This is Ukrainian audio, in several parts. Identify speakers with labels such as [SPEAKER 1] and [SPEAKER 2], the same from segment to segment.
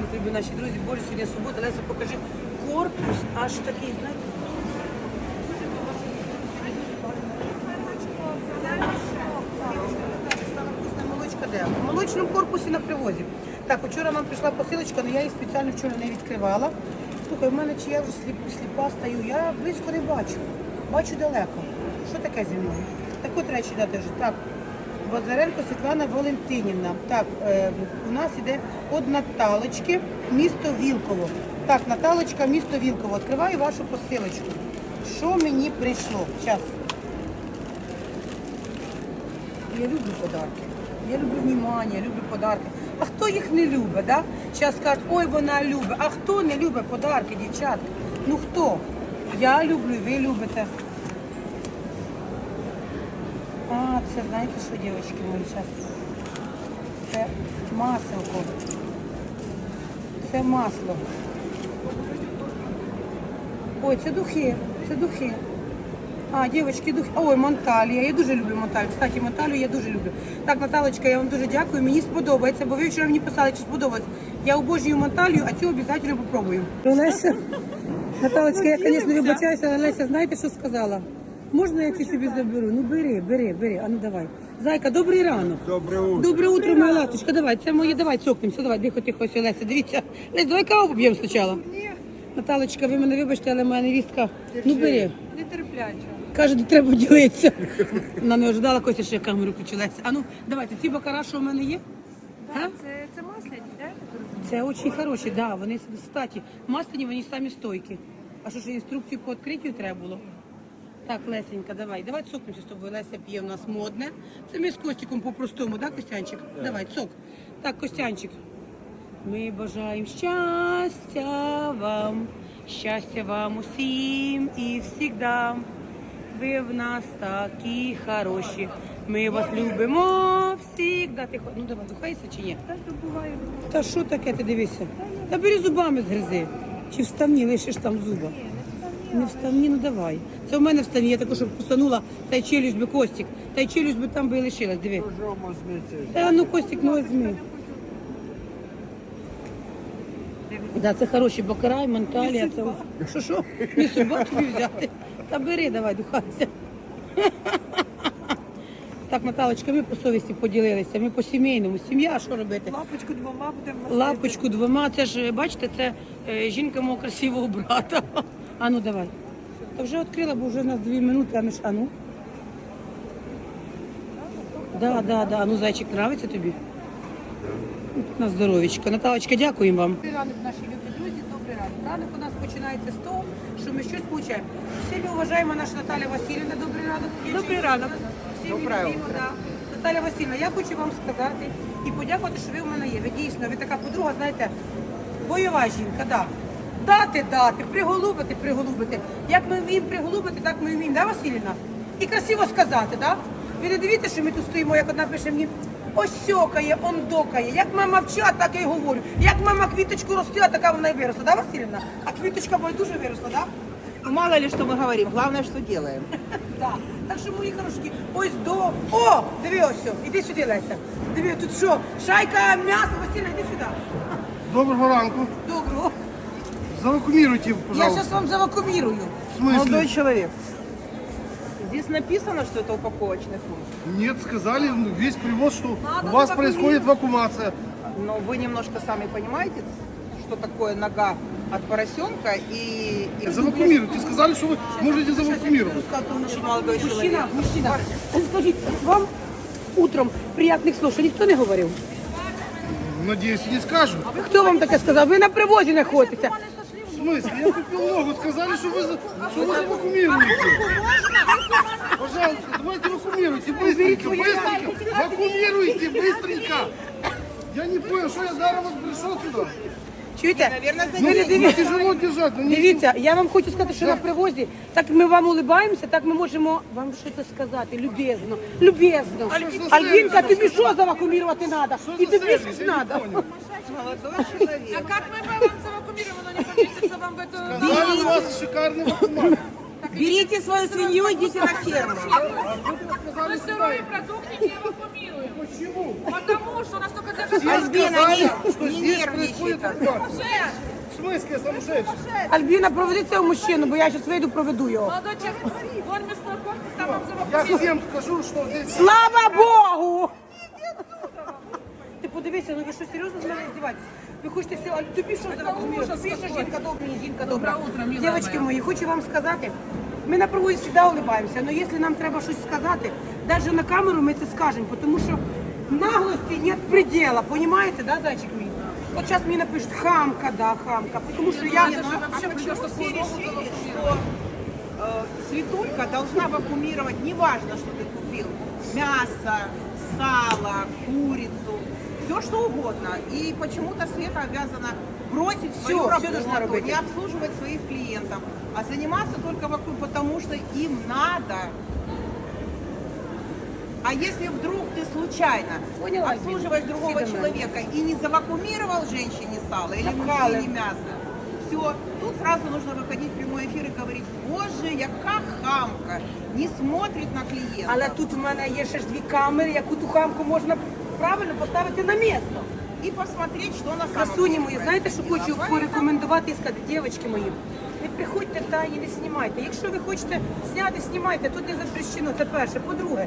[SPEAKER 1] ранок, любі наші друзі. Боже, сьогодні субота. Леся, покажи корпус аж такий, знаєте. В молочному корпусі на привозі. Так, вчора нам прийшла посилочка, але я її спеціально вчора не відкривала. Слухай, в мене чи я вже сліп, сліпа стою, я близько не бачу. Бачу далеко. Що таке зі мною? Так от речі дати вже. Так, Базаренко Світлана Валентинівна. Так, е, у нас іде од Наталочки, місто Вілково. Так, Наталочка, місто Вілково. Відкриваю вашу посилочку. Що мені прийшло? Зараз. Я люблю подарки. Я люблю внимання, люблю подарки. А хто їх не любить, да? Зараз кажуть, ой, вона любить. А хто не любить подарки, дівчатка? Ну хто? Я люблю, ви любите. А, це знаєте що, дівчатки мої, зараз. Це маселко. Це масло. Ой, це духи, це духи. А, дівчатки, духи. Ой, Монталія. Я дуже люблю Монталію. Кстати, Монталію я дуже люблю. Так, Наталочка, я вам дуже дякую. Мені сподобається, бо ви вчора мені писали, чи сподобається. Я обожнюю Монталію, а цю обов'язково попробую. Леся, Наталочка, я, звісно, вибачаюся, але Леся, знаєте, що сказала? Можна я ці собі заберу? Ну бери, бери, бери. А ну давай. Зайка, добрий ранок.
[SPEAKER 2] Доброе утро.
[SPEAKER 1] Добре утро, моя латочка. Давай, це моє, давай цокнемося. Давай, тихо, тихо, все, Леся, дивіться. Лесь, давай каву поп'ємо спочатку. Наталочка, ви мене вибачте, але моя невістка. Ну бери.
[SPEAKER 3] Нетерпляча.
[SPEAKER 1] Каже, не треба ділитися. Вона не ожидала Костя, що я камеру включилася. А ну, давайте, ці бакара, що в мене є? А?
[SPEAKER 3] Да, це, це масляні, так?
[SPEAKER 1] Це дуже хороші, да, вони статі. Масляні, вони самі стойкі. А що ж інструкцію по відкриттю треба було? Так, Лесенька, давай, давай цокнемося з тобою. Леся п'є в нас модне. Це ми з Костіком по-простому, да, Костянчик? Давай, цок. Так, Костянчик. Ми бажаємо щастя вам, щастя вам усім і всігда. Ви в нас такі хороші. Ми вас любимо всігда. Ти хо- ну давай, духайся чи ні?
[SPEAKER 3] Так буває.
[SPEAKER 1] Та що таке ти дивися? Та бери зубами згризи. Чи вставні, лишиш там зуба. Не вставні, ну давай. Це в мене вставні, я також щоб постанула, та й челюсть би Костік, та й челюсть би там би і лишилась, диви. Та ну Костік, ну візьми. Да, це хороші бакара і манталія. Це... Що, що? Не судьба тобі взяти. Та бери, давай, духайся. Так, Наталочка, ми по совісті поділилися, ми по сімейному. Сім'я, що робити?
[SPEAKER 3] Лапочку двома будемо.
[SPEAKER 1] Лапочку двома, це ж бачите, це е, жінка мого красивого брата. А ну давай. Та вже відкрила, бо вже у нас дві минути, а ми ж а ну. Да, да, да. А ну зайчик нравиться тобі? На здоров'ячко. Наталочка, дякуємо вам. Добрий ранок, наші любі друзі, добрий ранок. Ранок у нас починається з того, що ми щось получаємо. Всі ми вважаємо наша Наталя Васильівна. Добрий ранок.
[SPEAKER 3] Добрий ранок.
[SPEAKER 1] Всі ми любимо, да. Наталя Васильівна, я хочу вам сказати і подякувати, що ви в мене є. Ви дійсно, ви така подруга, знаєте, бойова жінка, да. Дати, дати, приголубити, приголубити. Як ми вміємо приголубити, так ми вміємо, да, Василіна? І красиво сказати, да? Ви не дивіться, що ми тут стоїмо, як одна пише мені, ось сьокає, он докає. Як мама вчила, так я й говорю. Як мама квіточку ростила, така вона й виросла, да, Василівна? А квіточка моя дуже виросла, да?
[SPEAKER 4] Ну, Мало ли что мы говорим, главное, что делаем.
[SPEAKER 1] Так. Так що, мої хороші, ось до. О! Диви ось, іди сюди, Леся. Диви, тут що? Шайка м'ясо, Василіна, іди сюди.
[SPEAKER 2] Доброго ранку.
[SPEAKER 1] Доброго.
[SPEAKER 2] Завакумируйте,
[SPEAKER 1] Я
[SPEAKER 2] пожалуйста.
[SPEAKER 1] зараз вам завакумірую.
[SPEAKER 2] В смысле?
[SPEAKER 4] Молодой человек. Здесь написано, что это упаковочный фунт.
[SPEAKER 2] Нет, сказали ну, весь привоз, что
[SPEAKER 1] Надо
[SPEAKER 2] у вас
[SPEAKER 1] завакумировать.
[SPEAKER 2] происходит вакуумация.
[SPEAKER 4] Но вы немножко сами понимаете, что такое нога от поросенка и... и-
[SPEAKER 2] Завакумируйте. Сказали, что вы можете завакумировать.
[SPEAKER 4] Очень молодой
[SPEAKER 1] Мужчина,
[SPEAKER 4] человек.
[SPEAKER 1] мужчина, скажіть, вам утром приятних слов, що ніхто не говорив?
[SPEAKER 2] Надеюсь, не скажут.
[SPEAKER 1] Хто вам таке сказав? Ви на привозі знаходитеся.
[SPEAKER 2] В смысле? Я купил ногу. Сказали, что вы, за- что вы завакумируете. Пожалуйста, давайте вакуумируйте быстренько, быстренько. Вакуумируйте быстренько. Я не понял, что я даром вот пришел сюда.
[SPEAKER 1] Чуєте?
[SPEAKER 2] Ну,
[SPEAKER 1] Ви не
[SPEAKER 2] ну,
[SPEAKER 1] дивіться.
[SPEAKER 2] тяжело держать. Ну, не-
[SPEAKER 1] Дивіться, я вам хочу сказати, що на привозі, так ми вам улибаємося, так ми можемо вам щось сказати, любезно, любезно. Альбінка, тобі що завакумірувати треба?
[SPEAKER 2] Что
[SPEAKER 1] І
[SPEAKER 2] за
[SPEAKER 1] тобі
[SPEAKER 2] сервис?
[SPEAKER 1] ж
[SPEAKER 2] Я не
[SPEAKER 1] треба.
[SPEAKER 2] понял.
[SPEAKER 4] Молодой человек.
[SPEAKER 3] А как мы вам завакумируем, оно не поместится вам в эту...
[SPEAKER 2] Сказали, у вас шикарный вакуумат.
[SPEAKER 3] Так
[SPEAKER 1] Берите свою свинью, идите на ферму.
[SPEAKER 2] Сказали сюда.
[SPEAKER 5] продукты не эвакуируем.
[SPEAKER 2] Почему?
[SPEAKER 5] Потому что у нас только даже
[SPEAKER 2] Все
[SPEAKER 4] Альбина,
[SPEAKER 2] сказали,
[SPEAKER 4] не-
[SPEAKER 2] что
[SPEAKER 4] не
[SPEAKER 2] здесь
[SPEAKER 4] нервничай
[SPEAKER 2] происходит
[SPEAKER 4] так.
[SPEAKER 2] откат. В смысле сумасшедший?
[SPEAKER 1] Альбіна, проведи цього мужчину, бо я зараз вийду, проведу його.
[SPEAKER 5] молодой человек, вон местной корпус, там вам
[SPEAKER 2] Я всем скажу, что здесь...
[SPEAKER 1] Слава Богу! Ти подивися, ну ви що серйозно з мене здіваєтесь? Ви хочете все, а тобі що за вакуумір? Тобі що жінка добра, не жінка добра. Дівчатки мої, хочу вам сказати, ми на проводі завжди улибаємося, але якщо нам треба щось сказати, навіть на камеру ми це скажемо, тому що наглості нет предела, понимаете, да, зайчик мій? От зараз мені напишуть хамка, да, хамка, тому що я...
[SPEAKER 4] А почему все решили, что э, Светулька должна вакуумировать, неважно, что ты купил, мясо, сало, курицу, все что угодно. И почему-то Света обязана бросить
[SPEAKER 1] Всё,
[SPEAKER 4] свою работу
[SPEAKER 1] должна работать.
[SPEAKER 4] и обслуживать своих клиентов, а заниматься только вокруг, потому что им надо. А если вдруг ты случайно
[SPEAKER 1] Поняла,
[SPEAKER 4] обслуживаешь
[SPEAKER 1] Альбина?
[SPEAKER 4] другого
[SPEAKER 1] Все
[SPEAKER 4] человека и не завакуумировал женщине сало или
[SPEAKER 1] Напали.
[SPEAKER 4] мужчине мясо, все, тут сразу нужно выходить в прямой эфир и говорить, боже, яка хамка, не смотрит на клиента.
[SPEAKER 1] Але тут в мене є ще ж дві камери, яку ту хамку можна правильно поставити на місце.
[SPEAKER 4] І посмотреть, що на
[SPEAKER 1] Красуні мої, знаєте, що хочу порекомендувати і сказати, дівчатки мої, не приходьте та і не знімайте. Якщо ви хочете зняти, знімайте, тут не запрещено. Це перше. По-друге,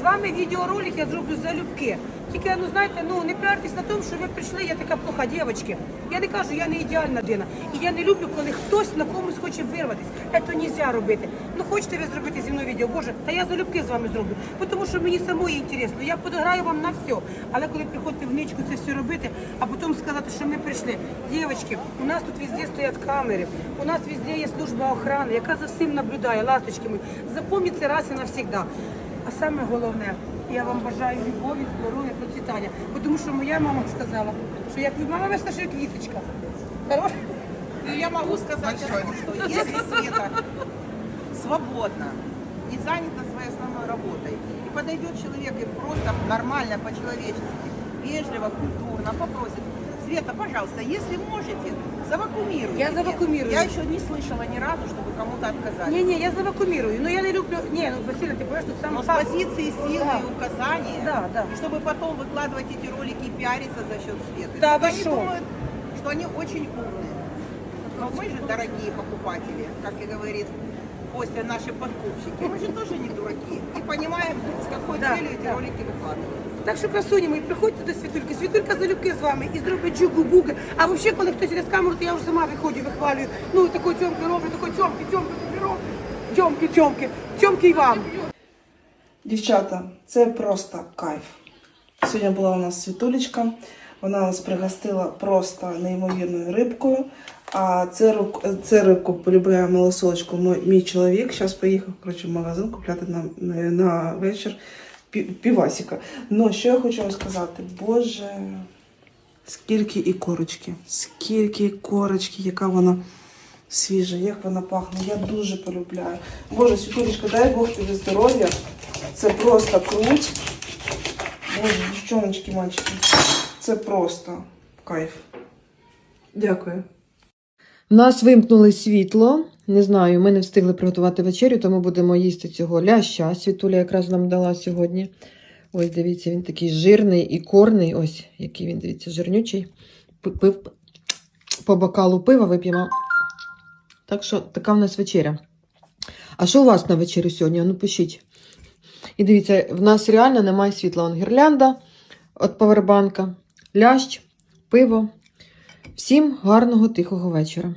[SPEAKER 1] з вами відеоролик я зроблю залюбки. Тільки, ну знаєте, ну не піартесь на тому, що ви прийшли, я така плоха дівчатки. Я не кажу, я не ідеальна людина. І я не люблю, коли хтось на комусь хоче вирватися. Це не можна робити. Ну хочете ви зробити зі мною відео, боже, та я залюбки з вами зроблю. Тому що мені самої інтересно. Я подограю вам на все. Але коли приходите в ничку це все робити, а потім сказати, що ми прийшли. Дівчатки, у нас тут везде стоять камери, у нас везде є служба охорони, яка за всім наблюдає, ласточки мої. Запам'ятайте це раз і навсегда. А саме головне, я вам бажаю любові, здоров'я, процвітання. Тому що моя мама сказала, що як мама весна, що квіточка. Хорош?
[SPEAKER 4] Ну, я могу сказать одно, что если Света свободна, не занята своей основной работой, и подойдет человек и просто нормально, по-человечески, вежливо, культурно попросит, Света, пожалуйста, если можете, завакумируйте.
[SPEAKER 1] Я завакуумирую.
[SPEAKER 4] Я еще не слышала ни разу, чтобы кому-то отказали.
[SPEAKER 1] Ні, ні, я завакумірую. Ну я не люблю. Ні, ну Василя, ти бачиш, тут
[SPEAKER 4] Но
[SPEAKER 1] сам
[SPEAKER 4] с позиции силы
[SPEAKER 1] Да.
[SPEAKER 4] и указания,
[SPEAKER 1] Да, да.
[SPEAKER 4] чтобы потом выкладывать эти ролики и пиариться за счет Светы.
[SPEAKER 1] Да
[SPEAKER 4] Так
[SPEAKER 1] вы
[SPEAKER 4] они
[SPEAKER 1] шо?
[SPEAKER 4] думают, что они очень умные. Но мы же дорогие покупатели, как и говорит Костя, наши подкупщики. Мы же тоже не дураки. И понимаем, с какой
[SPEAKER 1] Да,
[SPEAKER 4] целью эти
[SPEAKER 1] да.
[SPEAKER 4] ролики выкладывают.
[SPEAKER 1] Так що красуні мої, приходьте до світульки. Світулька залюбки з вами і зробить джугу-буги. А взагалі, коли хтось іде з камеру, то я вже сама виходжу, вихвалюю. Ну, таку тьомки роблю, таку тьомки, тьомки тобі роблю. Тьомки, тьомки, тьомки і вам.
[SPEAKER 6] Дівчата, це просто кайф. Сьогодні була у нас світулечка. Вона нас пригостила просто неймовірною рибкою. А це, риб- це рибку полюбляє малосолочку мій, чоловік. Зараз поїхав коротше, в магазин купляти на, на вечір пі- півасика. Ну, що я хочу вам сказати? Боже, скільки і корочки, скільки і корочки, яка вона свіжа, як вона пахне. Я дуже полюбляю. Боже, світулечка, дай Бог тобі здоров'я. Це просто круть. Боже, дівчоночки, мальчики. Це просто кайф. Дякую.
[SPEAKER 7] У нас вимкнули світло. Не знаю, ми не встигли приготувати вечерю, тому будемо їсти цього ляща. Світуля якраз нам дала сьогодні. Ось, дивіться, він такий жирний і корний. Ось, який він, дивіться, жирнючий. Пив по бокалу пива вип'ємо. Так що така в нас вечеря. А що у вас на вечерю сьогодні? Ну, пишіть. І дивіться, в нас реально немає світла. Он гірлянда від павербанка, лящ, пиво. Всім гарного тихого вечора.